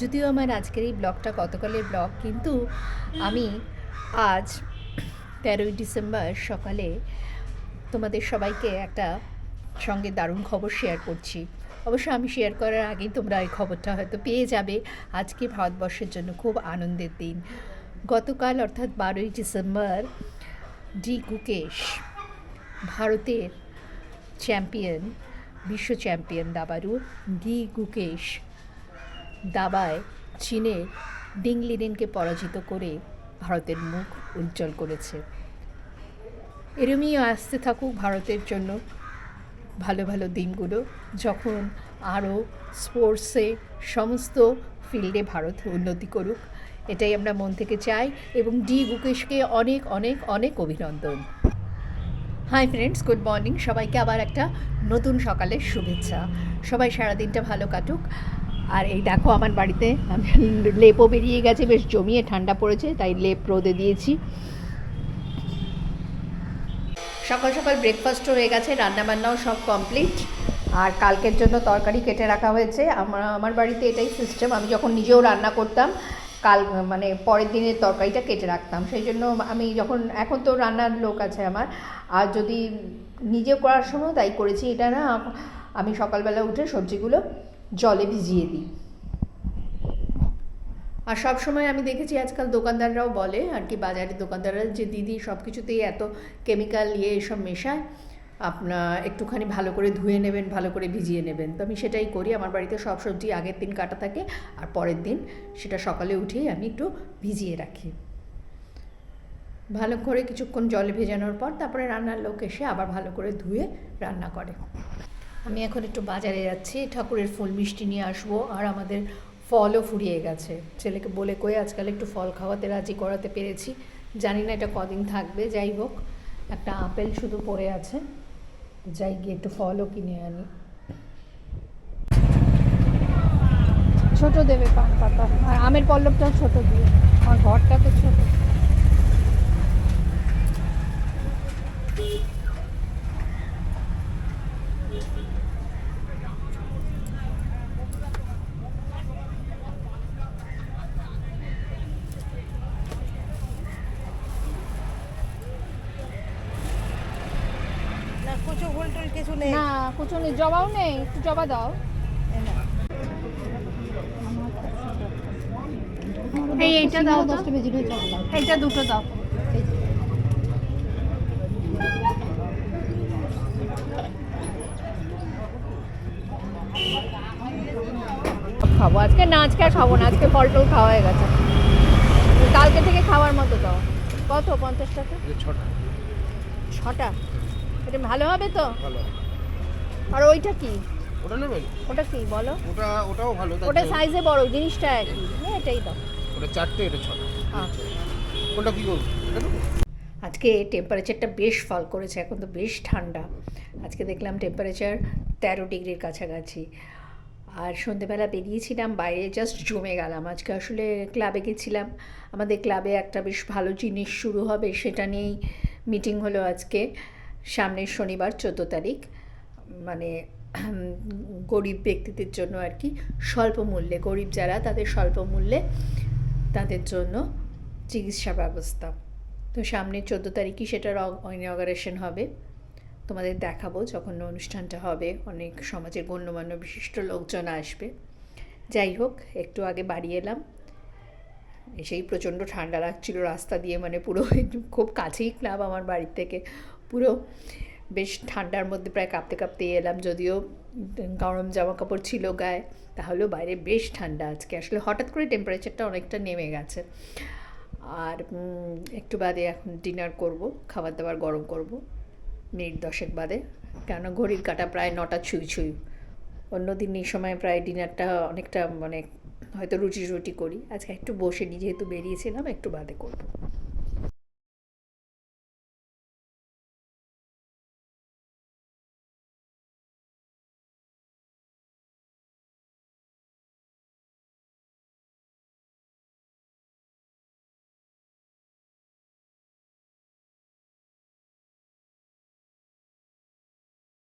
যদিও আমার আজকের এই ব্লগটা গতকালের ব্লগ, কিন্তু আমি আজ তেরোই ডিসেম্বর সকালে তোমাদের সবাইকে একটা সঙ্গে দারুণ খবর শেয়ার করছি। অবশ্য আমি শেয়ার করার আগেই তোমরা এই খবরটা হয়তো পেয়ে যাবে। আজকে ভারতবর্ষের জন্য খুব আনন্দের দিন। গতকাল অর্থাৎ বারোই ডিসেম্বর ডি গুকেশ, ভারতের চ্যাম্পিয়ন বিশ্ব চ্যাম্পিয়ন দাবারু ডি গুকেশ দাবায় চীনের ডিং লিনেনকে পরাজিত করে ভারতের মুখ উজ্জ্বল করেছে। এরমই আসতে থাকুক ভারতের জন্য। ভালো ভালো দিনগুলো যখন আরও স্পোর্টসে সমস্ত ফিল্ডে ভারত উন্নতি করুক, এটাই আমরা মন থেকে চাই এবং ডি গুকেশকে অনেক অনেক অনেক অভিনন্দন। Hi friends, good morning. সবাইকে আবার একটা নতুন সকালের শুভেচ্ছা। সবাই সারাদিনটা ভালো কাটুক। আর এই দেখো আমার বাড়িতে লেপও বেরিয়ে গেছে, বেশ জমিয়ে ঠান্ডা পড়েছে, তাই লেপ রোদে দিয়েছি। সকাল সকাল ব্রেকফাস্টও হয়ে গেছে, রান্নাবান্নাও সব কমপ্লিট আর কালকের জন্য তরকারি কেটে রাখা হয়েছে। আমার আমার বাড়িতে এটাই সিস্টেম আমি যখন নিজেও রান্না করতাম, কাল মানে পরের দিনের তরকারিটা কেটে রাখতাম। সেই জন্য আমি যখন, এখন তো রান্নার লোক আছে আমার, আর যদি নিজে করার সময় তাই করেছি। এটা না, আমি সকালবেলা উঠে সবজিগুলো জলে ভিজিয়ে দিই। আর সব সময় আমি দেখেছি আজকাল দোকানদাররাও বলে, আর কি বাজারের দোকানদাররা, যে দিদি সব কিছুতেই এত কেমিক্যাল ইয়ে এসব মেশায় আপনার একটুখানি ভালো করে ধুয়ে নেবেন, ভালো করে ভিজিয়ে নেবেন। তো আমি সেটাই করি, আমার বাড়িতে সব সবজি আগের দিন কাটা থাকে, আর পরের দিন সেটা সকালে উঠেই আমি একটু ভিজিয়ে রাখি। ভালো করে কিছুক্ষণ জলে ভেজানোর পর, তারপরে রান্নার লোক এসে আবার ভালো করে ধুয়ে রান্না করে। আমি এখন একটু বাজারে যাচ্ছি, ঠাকুরের ফুল, মিষ্টি নিয়ে আসব, আর আমাদের ফলও ফুরিয়ে গেছে। ছেলেকে বলে কয়ে আজকাল একটু ফল খাওয়াতে রাজি করাতে পেরেছি। জানি না এটা কদিন থাকবে, যাই হোক, একটা আপেল শুধু পড়ে আছে। যাই গিয়ে একটু ফলও কিনে আনি। ছোট দেবে পান পাতা, আর আমের পল্লবটাও ছোট দিয়ে, আমার ঘরটা তো ছোট। না কুচো নেই। জবাও নেই একটু জবা দাও। এই এইটা দাও। দশটা বেজে এইটা দুটো দাও। খাব। আজকে না আজকে আর খাব না আজকে ফল টল খাওয়া হয়ে গেছে। কালকে থেকে খাওয়ার মতো দাও কত? পঞ্চাশ টাকা? ছটা। ছটা? এটা ভালো হবে তো? ভালো আর ওইটা কি? ওটা নেবেন ওটা কি বলো? ওটা ওটাও ভালো ওটা সাইজে বড় জিনিসটা একই। হ্যাঁ এটাই দাও ওটা চারটে এটা ছটা। আচ্ছা। কোনটা কি করব? আজকে টেম্পারেচারটা বেশ ফল করেছে এখন তো বেশ ঠান্ডা। আজকে দেখলাম টেম্পারেচার তেরো ডিগ্রির কাছাকাছি। আর সন্ধেবেলা বেরিয়েছিলাম, বাইরে জাস্ট জমে গেলাম। আজকে আসলে ক্লাবে গেছিলাম। আমাদের ক্লাবে একটা বেশ ভালো জিনিস শুরু হবে, সেটা নিয়েই মিটিং হলো আজকে। সামনের শনিবার, চোদ্দ তারিখ। মানে গরিব ব্যক্তিদের জন্য আর কি, স্বল্প মূল্যে। গরিব যারা, তাদের স্বল্প মূল্যে তাদের জন্য চিকিৎসা ব্যবস্থা। তো সামনে চোদ্দ তারিখই সেটার ইনঅগারেশন হবে। তোমাদের দেখাবো যখন অনুষ্ঠানটা হবে। অনেক সমাজের গণ্যমান্য বিশিষ্ট লোকজন আসবে। যাই হোক, একটু আগে বাড়ি এলাম। এসেই প্রচণ্ড ঠান্ডা লাগছিল রাস্তা দিয়ে মানে পুরো খুব কাছেই ক্লাব আমার বাড়ির থেকে। পুরো বেশ ঠান্ডার মধ্যে প্রায় কাঁপতে কাঁপতে এলাম। যদিও গরম জামা কাপড় ছিল গায়ে, তাহলেও বাইরে বেশ ঠান্ডা আজকে। আসলে হঠাৎ করে টেম্পারেচারটা অনেকটা নেমে গেছে। আর একটু বাদে এখন ডিনার করব, খাবার দাবার গরম করব। মিনিট দশেক বাদে। কেন ঘড়ির কাটা প্রায় নটা ছুঁই ছুঁই। অন্যদিন এই সময় প্রায় ডিনারটা অনেকটা মানে হয়তো রুটি রুটি করি। আজকে একটু বসে নিই যেহেতু বেরিয়েছিলাম, একটু বাদে করব।